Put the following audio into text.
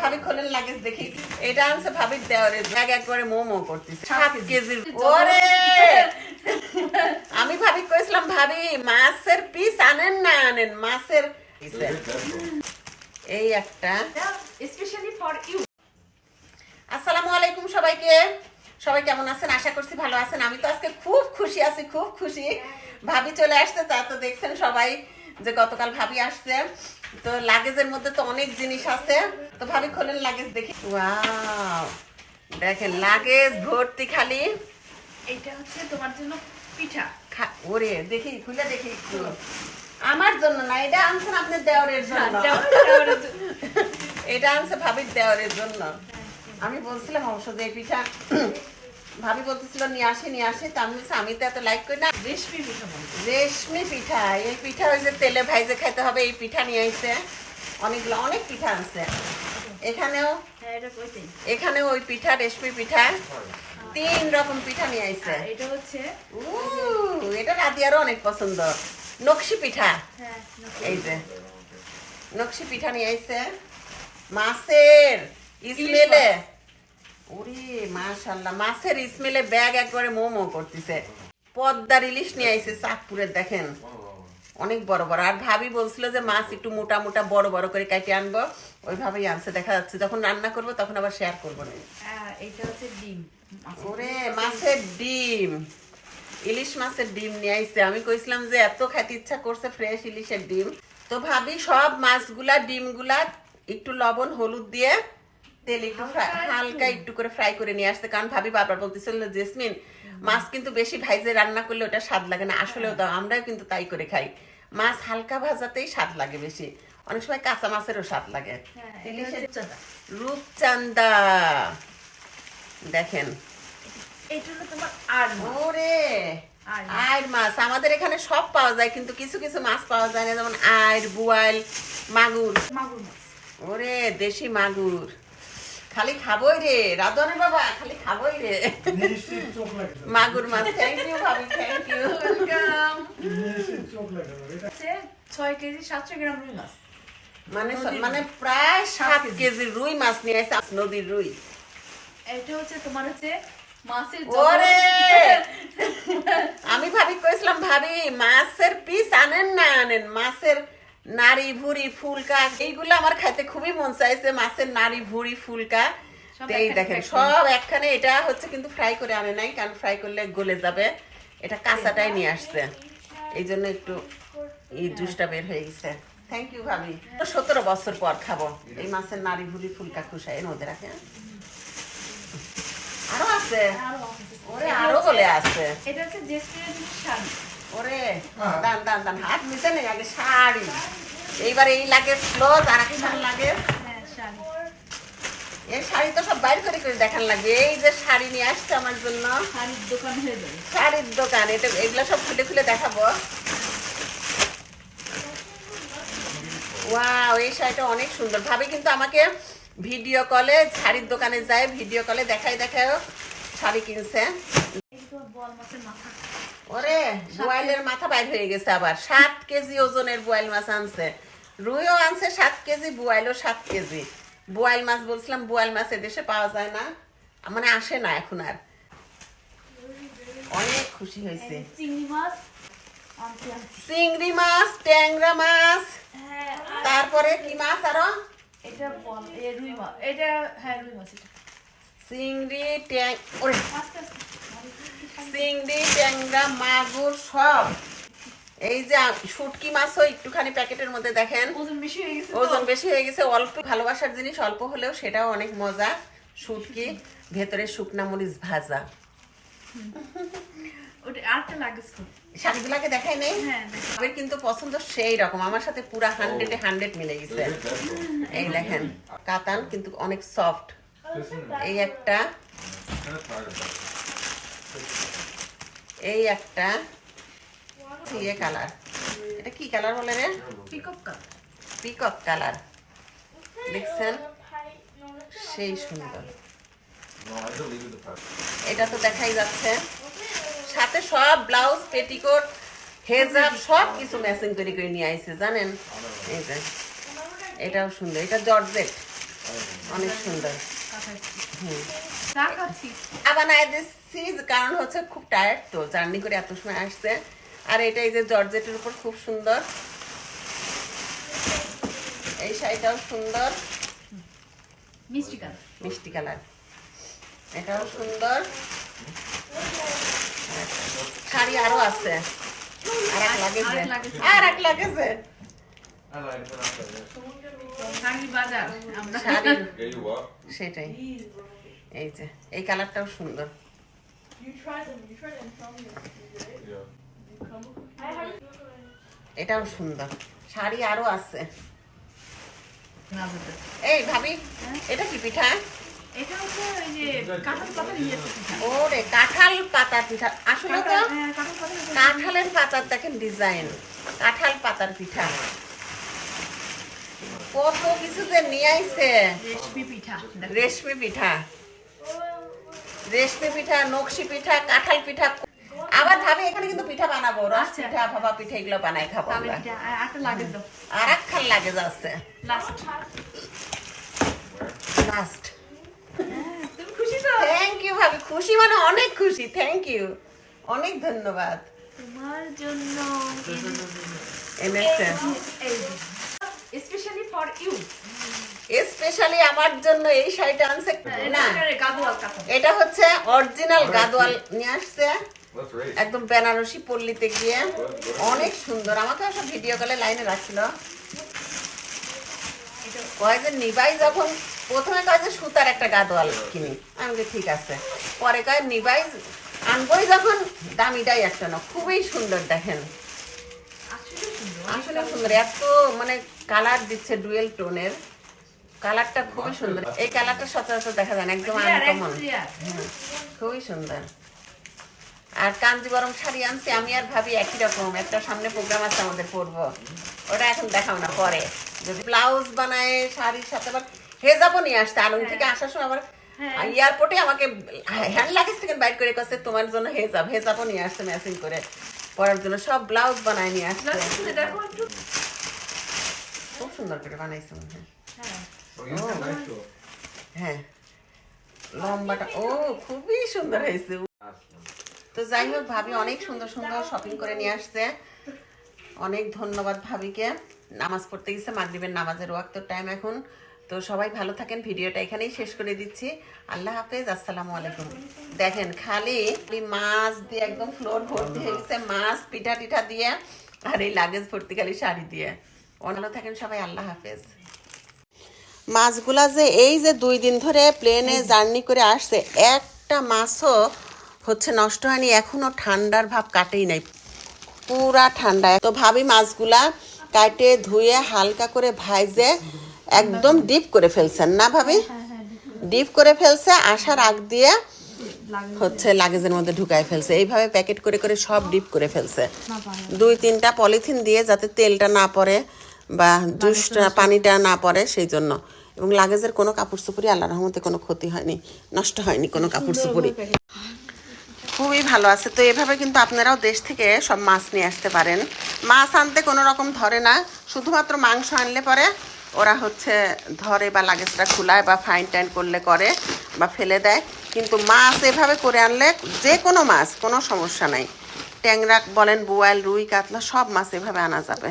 ভাবি খোলেন লাগেজ দেখি এটা আনছে ভাবির দেওয়ারে। ব্যাগ একবারে মোমো করতেছে। সাত কেজির। ওরে! আমি ভাবি কইছিলাম ভাবি মাছের পিস আনেন না আনেন মাছের এই একটা। স্পেশালি ফর ইউ আসসালামু আলাইকুম সবাইকে। সবাই কেমন আছেন? আশা করছি ভালো আছেন। আমি তো আজকে খুব খুশি আছি খুব খুশি। ভাবি চলে আসছে তা তো দেখছেন সবাই। যে গতকাল ভাবি আসছে। তো লাগেজের মধ্যে তো অনেক জিনিস আছে। তো ভাবি খোলেন লাগেজ দেখি। ওয়াও! দেখেন লাগেজ ভর্তি খালি। এইটা হচ্ছে তোমার জন্য পিঠা। ওরে দেখি খুলে দেখি একটু। আমার জন্য না এটা আনছেন আপনার দেওরের জন্য। এটা আনছে ভাবির দেওরের জন্য। আমি বলছিলাম অবশ্য যে পিঠা ভাবি বলতেছিল নিয়ে আসি নিয়ে আসি। তা আমি বলছি, আমি তো এত লাইক করি না। রেশমি পিঠা রেশমি পিঠা এই পিঠা ওই যে তেলে ভাইজে খাইতে হবে এই পিঠা নিয়ে আইছে। অনেকগুলো অনেক পিঠা আনছে এখানেও হ্যাঁ এখানেও ওই পিঠা রেশমি পিঠা তিন রকম পিঠা নিয়ে আর এটা হচ্ছে এটা রাদিয়ারও অনেক পছন্দ। নকশি পিঠা। হ্যাঁ এই যে নকশি পিঠা নিয়ে আইছে। মাছের স্মেলে ওরে মাশাল্লাহ মাছের স্মেলে ব্যাগ একবারে মোমো করতেছে। পদ্মার ইলিশ নিয়ে আইছে চাঁদপুরের দেখেন। অনেক বড় বড়। আর ভাবি বলছিল যে মাছ একটু মোটা মোটা বড় বড় করে আনব। ওইভাবেই আনছে দেখা যাচ্ছে যখন রান্না করব তখন আবার শেয়ার করব না। এটা হচ্ছে ডিম। ওরে মাছের ডিম। ইলিশ মাছের ডিম নিয়ে আইছে। আমি কইছিলাম যে এত খেতে ইচ্ছা করছে ফ্রেশ ইলিশের ডিম। তো ভাবি সব মাছগুলা ডিমগুলা একটু লবণ হলুদ দিয়ে তেল একটু হালকা একটু। করে ফ্রাই করে নিয়ে আসতে কারণ ভাবি বারবার বলতেছিল জেসমিন মাছ কিন্তু বেশি ভাইজে রান্না করলে ওটা স্বাদ লাগে না। আসলেও তো আমরাও কিন্তু তাই করে খাই। মাছ হালকা ভাজাতেই স্বাদ লাগে বেশি। অনেক সময় কাঁচা মাছেরও স্বাদ লাগে। হ্যাঁ। রূপচান্দা দেখেন। আর মাছ। আমাদের এখানে সব পাওয়া যায় কিন্তু কিছু কিছু মাছ পাওয়া যায় না। যেমন আইর বুয়াল মাগুর। মাগুর ওরে দেশি মাগুর। খালি খাবই রে রাধনের বাবা খালি খাবই রে। মাগুর মাছ থ্যাংক ইউ ভাবি থ্যাংক ইউ ওয়েলকাম ছয় কেজি সাতশো গ্রাম রুই মাছ। মানে মানে প্রায় সাত কেজি। রুই মাছ নিয়ে আসে নদীর রুই। এটা হচ্ছে তোমার হচ্ছে মাছের আমি ভাবি কইছিলাম ভাবি মাছের পিস আনেন না আনেন? মাছের নাড়ি ভুড়ি ফুলকা এইগুলো আমার খাইতে খুবই মন চাইছে মাছের নাড়ি ভুড়ি ফুলকা। এই দেখেন সব একখানে এটা হচ্ছে কিন্তু ফ্রাই করে আনে নাই কারণ ফ্রাই করলে গলে যাবে। এটা কাঁচাটাই নিয়ে আসছে। এই জন্য একটু এই জুসটা বের হয়ে গেছে। থ্যাংক ইউ ভাবি। সতেরো বছর পর খাব। এই মাছের নাড়ি ভুড়ি ফুলকা খুশাই মধ্যে রাখে। আরও আছে। আছে। ওরে এটা হচ্ছে- বলে আছে এটা হচ্ছে জেসমিনের শাড়ি। ওরে হ্যাঁ। দান দান দান। হাত নিতে নেই আগে শাড়ি। এইবার এই লাগে ক্লোজ আর একটা লাগে। হ্যাঁ এই শাড়ি তো সব বাইরে করে করে দেখান লাগবে। এই যে শাড়ি নিয়ে আসছে আমার জন্য। শাড়ির দোকান হয়ে যাবে। শাড়ির দোকান এটা এগুলো সব খুলে খুলে দেখাবো। ওয়াও এই শাড়িটা অনেক সুন্দর। ভাবে কিন্তু আমাকে ভিডিও কলে শাড়ির দোকানে যায় ভিডিও কলে দেখাই দেখায় শাড়ি কিনছে। ওরে বোয়ালের মাথা বাইর হয়ে গেছে আবার। সাত কেজি ওজনের বোয়াল মাছ আনছে। রুইও আনছে সাত কেজি বোয়ালও সাত কেজি। বোয়াল মাছ বলছিলাম বোয়াল মাছ এদেশে পাওয়া যায় না। মানে আসে না এখন আর। অনেক খুশি হয়েছে। চিংড়ি মাছ চিংড়ি ট্যাংরা মাছ। হ্যাঁ তারপরে কি মাছ আরও? এটা রুই মাছ এটা হ্যাঁ রুই মাছ চিংড়ি ট্যাং চিংড়ি ট্যাংরা মাগুর সব। এই যে শুটকি মাছও একটুখানি প্যাকেটের মধ্যে দেখেন। ওজন বেশি হয়ে গেছে অল্প ভালোবাসার জিনিস অল্প হলেও সেটাও অনেক মজা। শুটকি ভেতরে শুকনা মরিচ ভাজা। শাড়িগুলাকে দেখাই নেই? হ্যাঁ কিন্তু পছন্দ সেই রকম। আমার সাথে পুরা হান্ড্রেডে হান্ড্রেড মিলে গেছে। এই দেখেন কাতান কিন্তু অনেক সফট এই একটা। এই একটা ইয়ে কালার এটা কি কালার বলে রে? পিকআপ কাপ পিকক কালার দেখছেন? সেই সুন্দর। এটা তো দেখাই যাচ্ছে। সাথে সব ব্লাউজ পেটিকোট হেজাব সব কিছু ম্যাচিং করে করে নিয়ে আইছে জানেন? এই যে এটাও সুন্দর। এটা জর্জেট। অনেক সুন্দর। চা খাচ্ছি। আবার নাই দিচ্ছি কারণ হচ্ছে খুব টায়ার্ড তো জার্নি করে এত সময় আসছে। আর এটা এই যে জর্জেটের উপর খুব সুন্দর। এই শাড়িটাও সুন্দর। মিষ্টি কালার। মিষ্টি কালার। এটাও সুন্দর। শাড়ি আরও আছে। আর এক লাগেছে। আর এক বাজার what? সেটাই। এই যে এই কালারটাও সুন্দর। এটাও সুন্দর। শাড়ি আরও আছে। এই ভাবি এটা কি পিঠা? এটা হচ্ছে ওই যে কাঁঠাল পাতা পিঠা। ওরে কাঁঠাল পাতা পিঠা। আসলে তো হ্যাঁ। কাঁঠালের পাতার দেখেন ডিজাইন। কাঁঠাল পাতার পিঠা। কত কিছু যে নিয়ে আইছে। রেশমি পিঠা রেশমি পিঠা। রেশমি পিঠা নকশি পিঠা কাঁঠাল পিঠা। আবার ভাবে এখানে কিন্তু পিঠা বানাবো রস আচ্ছা। পিঠা ভাবা পিঠা এগুলো বানাই খাব আর এক খাল লাগে যাচ্ছে। লাস্ট লাস্ট খুশি তো? থ্যাংক ইউ ভাবি। খুশি মানে অনেক খুশি। থ্যাংক ইউ অনেক ধন্যবাদ। তোমার জন্য। এনেছে স্পেশালি আমার জন্য এই শাড়িটা আনছে। না। এটা হচ্ছে অরিজিনাল গাদোয়াল নিয়ে আসছে। একদম বেনারসি পল্লীতে গিয়ে। অনেক সুন্দর। আমাকে সব ভিডিও কলে লাইনে রাখছিল। কয় যে নিবাই যখন প্রথমে কয় যে সুতার একটা গাদোয়াল কিনি আমি বলি, ঠিক আছে। পরে কয় নিবাই আনবই যখন দামিটাই একটা না খুবই সুন্দর দেখেন। আসলে সুন্দর। এত মানে কালার দিচ্ছে ডুয়েল টোনের কালারটা খুবই সুন্দর। এই কালারটা সচরাচর দেখা যায় না একদম আনকমন খুবই সুন্দর। আর কাঞ্জিবরম শাড়ি আনছি আমি আর ভাবি একই রকম একটা সামনে প্রোগ্রাম আছে আমাদের পরবো ওটা এখন দেখাও না পরে। যদি ব্লাউজ বানায় শাড়ির সাথে আবার হেজাবও নিয়ে আসতে আলম থেকে আসার সময় আবার হ্যাঁ। এয়ারপোর্টে আমাকে হ্যান্ড লাগেজ থেকে বাইর করে কাছে তোমার জন্য হেজাব হেজাবও নিয়ে আসছে ম্যাচিং করে। পরার জন্য সব ব্লাউজ বানায় নিয়ে আসছে খুব সুন্দর করে বানাইছে মনে হয়। হ্যাঁ you can nice to লম্বাটা ও খুবই সুন্দর হয়েছে। তো যাই হোক ভাবি অনেক সুন্দর সুন্দর শপিং করে নিয়ে আসছে। অনেক ধন্যবাদ ভাবিকে। নামাজ পড়তে গেছে মাগরিবের নামাজের ওয়াক্ত টাইম এখন। তো সবাই ভালো থাকেন ভিডিওটা এখানেই শেষ করে দিচ্ছি। আল্লাহ হাফেজ আসসালামু আলাইকুম। দেখেন খালি খালি মাছ দিয়ে একদম ফ্লোর ভর্তি হয়ে গেছে মাছ পিঠা টিঠা দিয়ে আর এই লাগেজ ভর্তি খালি শাড়ি দিয়ে। ভালো থাকেন সবাই আল্লাহ হাফেজ। মাছগুলা যে এই যে দুই দিন ধরে প্লেনে জার্নি করে আসছে একটা মাছও হচ্ছে নষ্ট হয়নি এখনও ঠান্ডার ভাব কাটেই নাই। পুরা ঠান্ডা। তো ভাবি মাছগুলা কাটে ধুয়ে হালকা করে ভাইজে একদম ডিপ করে ফেলছেন না ভাবি? ডিপ করে। ফেলছে আসার আগ দিয়ে হচ্ছে লাগেজের মধ্যে ঢুকায় ফেলছে। এইভাবে প্যাকেট করে করে সব ডিপ করে ফেলছে। দুই তিনটা পলিথিন দিয়ে যাতে তেলটা না পড়ে বা জুসটা পানিটা না পড়ে সেই জন্য। এবং লাগেজের কোনো কাপড় চোপড়ই আল্লাহ রহমতে কোনো ক্ষতি হয়নি নষ্ট হয়নি কোনো কাপড় চোপড়ই খুবই ভালো আছে। তো এভাবে কিন্তু আপনারাও দেশ থেকে সব মাছ নিয়ে আসতে পারেন। মাছ আনতে কোনো রকম ধরে না শুধুমাত্র মাংস আনলে পরে ওরা হচ্ছে ধরে বা লাগেজটা খোলায় বা ফাইন টাইন করলে করে বা ফেলে দেয়। কিন্তু মাছ এভাবে করে আনলে যে কোনো মাছ কোনো সমস্যা নাই। ট্যাংরা বলেন বোয়াল রুই কাতলা সব মাছ এভাবে আনা যাবে।